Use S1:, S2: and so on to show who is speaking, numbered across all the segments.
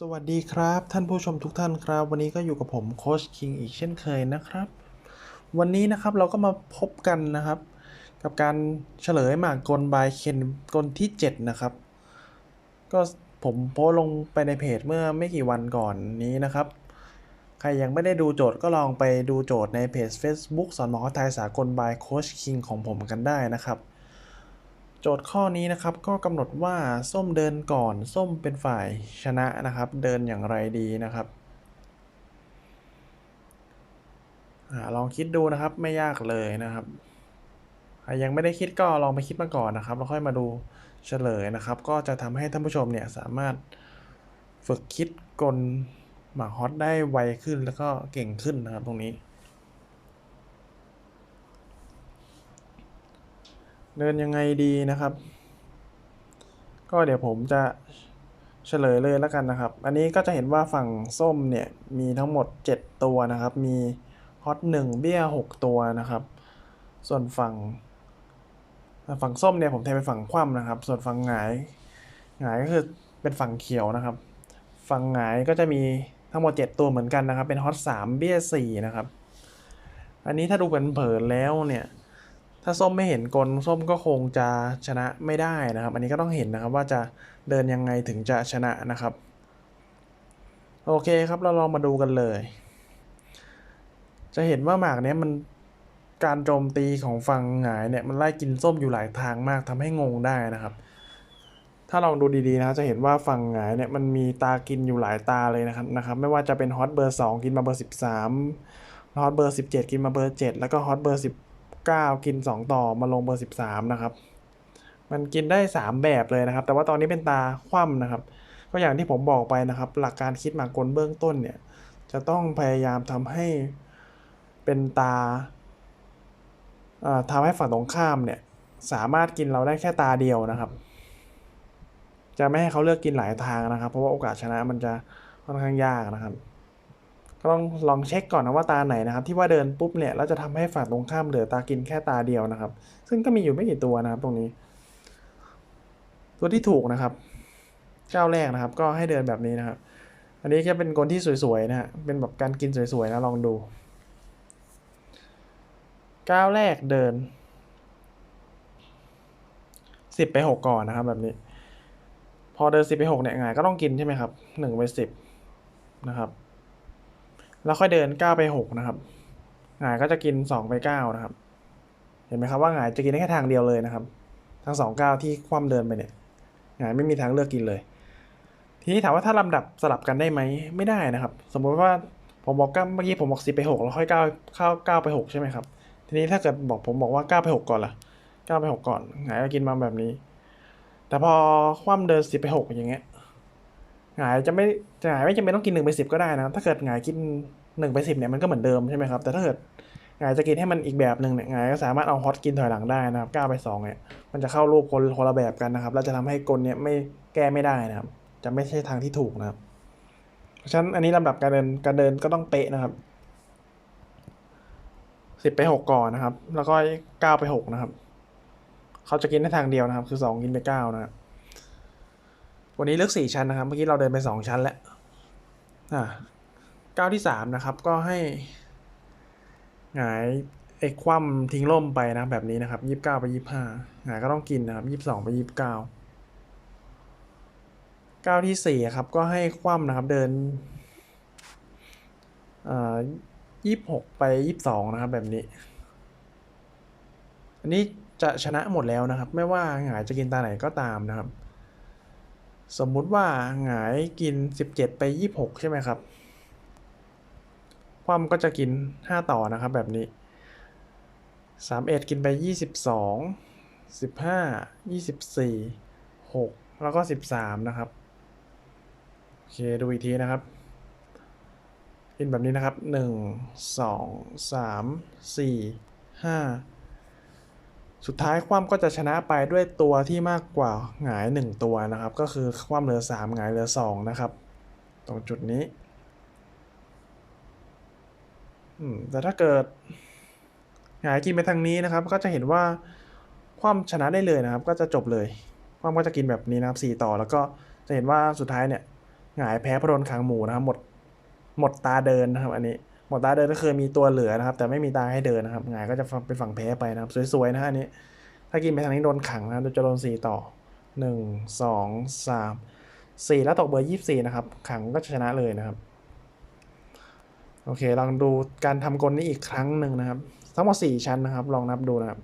S1: สวัสดีครับ ท่านผู้ชมทุกท่านครับ วันนี้ก็อยู่กับผมโคชคิงอีกเช่นเคยนะครับ วันนี้นะครับเราก็มาพบกันนะครับ กับการเฉลยหมากกลบายเคนกลที่ 7 นะครับ ก็ผมโพสลงไปในเพจเมื่อไม่กี่วันก่อนนี้นะครับ ใครยังไม่ได้ดูโจทย์ก็ลองไปดูโจทย์ในเพจ Facebook สอนหมอไทยสากลบายโคชคิงของผมกันได้นะครับ โจทย์ข้อนี้นะครับก็กำหนดว่าส้มเดินก่อนส้มเป็นฝ่ายชนะนะครับ เดินอย่างไรดีนะครับอลองคิดดูนะครับไม่ยากเลยนะครับยังไม่ได้คิดก็ลองไปคิดมาก่อนนะครับแล้วค่อยมาดูเฉลยนะครับ ก็จะทำให้ท่านผู้ชมเนี่ยสามารถฝึกคิดกลหมากฮอตได้ไวขึ้นแล้วก็เก่งขึ้นนะครับตรงนี้ เดินยังไงดีนะครับ ก็เดี๋ยวผมจะเฉลยเลยแล้วกันนะครับ อันนี้ก็จะเห็นว่าฝั่งส้มเนี่ยมีทั้งหมด 7 ตัวนะครับ มีฮอต1เบี้ย 6 ตัวนะครับ ส่วนฝั่ง ฝั่งส้มเนี่ยผมแทนเป็นฝั่งคว่ำนะครับ ส่วนฝั่งหงายหงายก็คือเป็นฝั่งเขียวนะครับ ฝั่งหงายก็จะมีทั้งหมด 7 ตัวเหมือนกันนะครับ เป็นฮอต3เบี้ย4นะครับ อันนี้ถ้าดูเผินๆแล้วเนี่ย ถ้าส้มไม่เห็นกลส้มก็คงจะชนะไม่ได้นะครับ อันนี้ก็ต้องเห็นนะครับว่าจะเดินยังไงถึงจะชนะนะครับ โอเคครับเราลองมาดูกันเลย จะเห็นว่าหมากเนี้ยมันการโจมตีของฝั่งหงายเนี่ยมันไล่กินส้มอยู่หลายทางมากทำให้งงได้นะครับ ถ้าลองดูดีๆนะจะเห็นว่าฝั่งหงายเนี่ยมันมีตากินอยู่หลายตาเลยนะครับนะครับ ไม่ว่าจะเป็นฮอตเบอร์2กินมาเบอร์13ฮอตเบอร์17 กินมาเบอร์ 7 แล้วก็ฮอตเบอร์10 9กิน2ต่อมาลงเบอร์13นะครับ มันกินได้3แบบเลยนะครับ แต่ว่าตอนนี้เป็นตาคว่ำนะครับ ก็อย่างที่ผมบอกไปนะครับ หลักการคิดหมากกลเบื้องต้นเนี่ย จะต้องพยายามทำให้เป็นตาทำให้ฝั่งตรงข้ามเนี่ย สามารถกินเราได้แค่ตาเดียวนะครับ จะไม่ให้เขาเลือกกินหลายทางนะครับ เพราะว่าโอกาสชนะมันจะค่อนข้างยากนะครับ ก็ต้องลองเช็คก่อนนะว่าตาไหนนะครับ ที่ว่าเดินปุ๊บเนี่ยแล้วจะทำให้ฝั่งตรงข้ามเหลือตากินแค่ตาเดียวนะครับ ซึ่งก็มีอยู่ไม่กี่ตัวนะครับตรงนี้ ตัวที่ถูกนะครับ เจ้าแรกนะครับ ก็ให้เดินแบบนี้นะครับ อันนี้แค่เป็นกลที่สวยๆนะฮะเป็นแบบการกินสวยๆนะลองดูก้าวแรกเดินสิบไปหกก่อนนะครับ แบบนี้ พอเดินสิบไปหกเนี่ยไงก็ต้องกินใช่ไหมครับหนึ่งไปสิบนะครับ แล้วค่อยเดินก้าวไปหกนะครับหงายก็จะกินสองไปเก้านะครับ เห็นไหมครับว่าหงายจะกินได้แค่ทางเดียวเลยนะครับ ทั้งสองก้าวที่คว่ำเดินไปเนี่ยหงายไม่มีทางเลือกกินเลย ทีนี้ถามว่าถ้าลำดับสลับกันได้ไหมไม่ได้นะครับ สมมติว่าผมบอกก้าเมื่อกี้ผมบอกสิบไปหกแล้วค่อยก้าวเข้าก้าวไปหกใช่ไหมครับทีนี้ถ้าเกิดบอกผมบอกว่าก้าวไปหกก่อนล่ะก้าวไปหกก่อนหงายก็กินมาแบบนี้ แต่พอคว่ำเดินสิบไปหกอย่างเงี้ย หงายจะไม่จะหงายไม่จำเป็นต้องกินหนึ่งไปสิบก็ได้นะถ้าเกิดหงายกินหนึ่งไปสิบเนี่ยมันก็เหมือนเดิมใช่ไหมครับแต่ถ้าเกิดหงายจะกินให้มันอีกแบบหนึ่งเนี่ยหงายก็สามารถเอาฮอตกินถอยหลังได้นะครับก้าไปสองเนี่ยมันจะเข้ารูปคนคนละแบบกันนะครับแล้วจะทำให้กลเนี่ยไม่แก้ไม่ได้นะครับ จะไม่ใช่ทางที่ถูกนะครับ เพราะฉะนั้นอันนี้ลำดับการเดินการเดินก็ต้องเป๊ะนะครับสิบไปหกก่อนนะครับ แล้วก็เก้าไปหกนะครับ เขาจะกินได้ทางเดียวนะครับ คือสองกินไปเก้านะครับ วันนี้เลือกสี่ชั้นนะครับ เมื่อกี้เราเดินไปสองชั้นแล้วอ่าก้าวที่สามนะครับ ก็ให้หงายไอ้คว่ำทิ้งล่มไปนะแบบนี้นะครับยี่สิบเก้าไปยี่สิบห้าหงายก็ต้องกินนะครับยี่สิบสองไปยี่สิบเก้าก้าวที่สี่ครับ ก็ให้คว่ำนะครับเดินอ่ายี่สิบหกไปยี่สิบสองนะครับแบบนี้ อันนี้จะชนะหมดแล้วนะครับ ไม่ว่าหงายจะกินตาไหนก็ตามนะครับ สมมุติว่าหงายกิน 17 ไป 26 ใช่ไหมครับ ความก็จะกิน 5 ต่อนะครับแบบนี้ 31 กินไป 22 15 24 6 แล้วก็ 13 นะครับ โอเค ดูอีกทีนะครับ กินแบบนี้นะครับ 1 2 3 4 5 สุดท้ายคว่ำก็จะชนะไปด้วยตัวที่มากกว่าหงาย 1 ตัวนะครับ ก็คือคว่ำเหลือ 3 หงายเหลือ 2 นะครับ ตรงจุดนี้อืมแต่ถ้าเกิดหงายกินไปทางนี้นะครับ ก็จะเห็นว่าคว่ำชนะได้เลยนะครับ ก็จะจบเลยคว่ำก็จะกินแบบนี้นะครับ4ต่อ แล้วก็จะเห็นว่าสุดท้ายเนี่ยหงายแพ้พระโดนขังหมูนะครับหมดหมดตาเดินนะครับ อันนี้ หมดตาเดินก็คือมีตัวเหลือนะครับ แต่ไม่มีตาให้เดินนะครับงายก็จะเป็นฝั่งแพ้ไปนะครับ สวยๆนะอันนี้ ถ้ากินไปทางนี้โดนขังนะจะโดนสี่ต่อหนึ่งสองสามสี่แล้วตกเบอร์ยี่สี่นะครับ ขังก็ชนะเลยนะครับ โอเค ลองดูการทำกลนี้อีกครั้งหนึ่งนะครับ ทั้งหมดสี่ชั้นนะครับ ลองนับดูนะครับ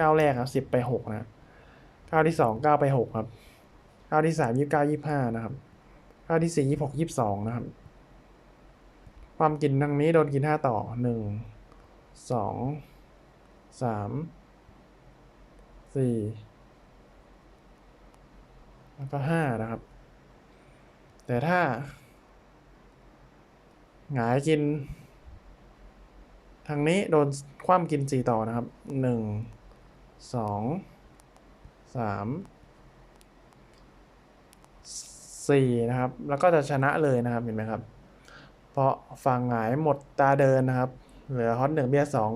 S1: ก้าวแรกครับสิบไปหกนะครับก้าวที่สองก้าวไปหกครับก้าวที่สามยี่สิบเก้ายี่สิบห้านะครับก้าวที่สี่ยี่สิบหกยี่สิบสองนะครับ ความกินทางนี้โดนกินห้าต่อหนึ่งสองสามสี่แล้วก็ห้านะครับ แต่ถ้า หงายกิน ทางนี้โดนคว่ำกินสี่ต่อนะครับหนึ่งสองสามสี่นะครับ แล้วก็จะชนะเลยนะครับ เห็นไหมครับ เพราะฝั่งหงายหมดตาเดินนะครับ เหลือฮอตหนึ่งเบี้ยสอง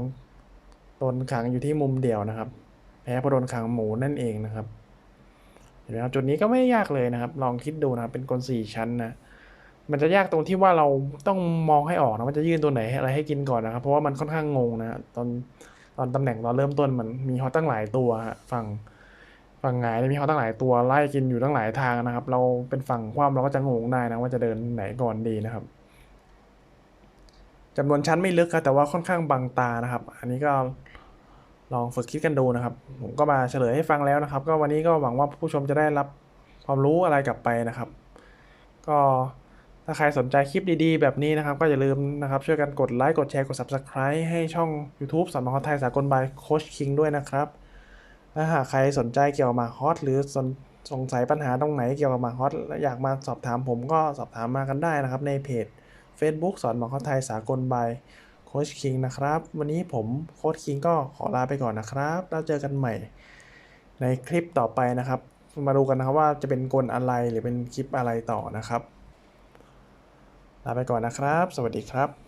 S1: โดนขังอยู่ที่มุมเดียวนะครับ แพ้เพราะโดนขังหมูนั่นเองนะครับเห็นไหมครับจุดนี้ก็ไม่ยากเลยนะครับ ลองคิดดูนะครับเป็นกลสี่ชั้นนะมันจะยากตรงที่ว่าเราต้องมองให้ออกนะว่าจะยื่นตัวไหนอะไรให้กินก่อนนะครับ เพราะว่ามันค่อนข้างงงนะตอนตอนตำแหน่งตอนเริ่มต้นมันมีฮอตตั้งหลายตัวฝั่งฝั่งหงายเนี่ยมีฮอตตั้งหลายตัวไล่กินอยู่ตั้งหลายทางนะครับ เราเป็นฝั่งคว่ำเราก็จะงงได้นะว่าจะเดินไหนก่อนดีนะครับ จำนวนชั้นไม่ลึกครับแต่ว่าค่อนข้างบังตานะครับ อันนี้ก็ลองฝึกคิดกันดูนะครับ ผมก็มาเฉลยให้ฟังแล้วนะครับ ก็วันนี้ก็หวังว่าผู้ชมจะได้รับความรู้อะไรกลับไปนะครับ ก็ถ้าใครสนใจคลิปดีๆ แบบนี้นะครับ ก็อย่าลืมนะครับ ช่วยกันกดไลค์กดแชร์กด Subscribe ให้ช่อง YouTube สอนมาคอไทยสากลบายโคชคิงด้วยนะครับถ้าหากใครสนใจเกี่ยวกับมาฮอตหรือสนสงสัยปัญหาตรงไหนเกี่ยวกับมาฮอตอยากมาสอบถามผมก็สอบถามมากันได้นะครับในเพจ Facebook สอนหมอคนไทยสากลบายโคชคิงนะครับ วันนี้ผมโคชคิงก็ขอลาไปก่อนนะครับ แล้วเจอกันใหม่ในคลิปต่อไปนะครับ มาดูกันนะครับว่าจะเป็นกลอะไรหรือเป็นคลิปอะไรต่อนะครับ ลาไปก่อนนะครับ สวัสดีครับ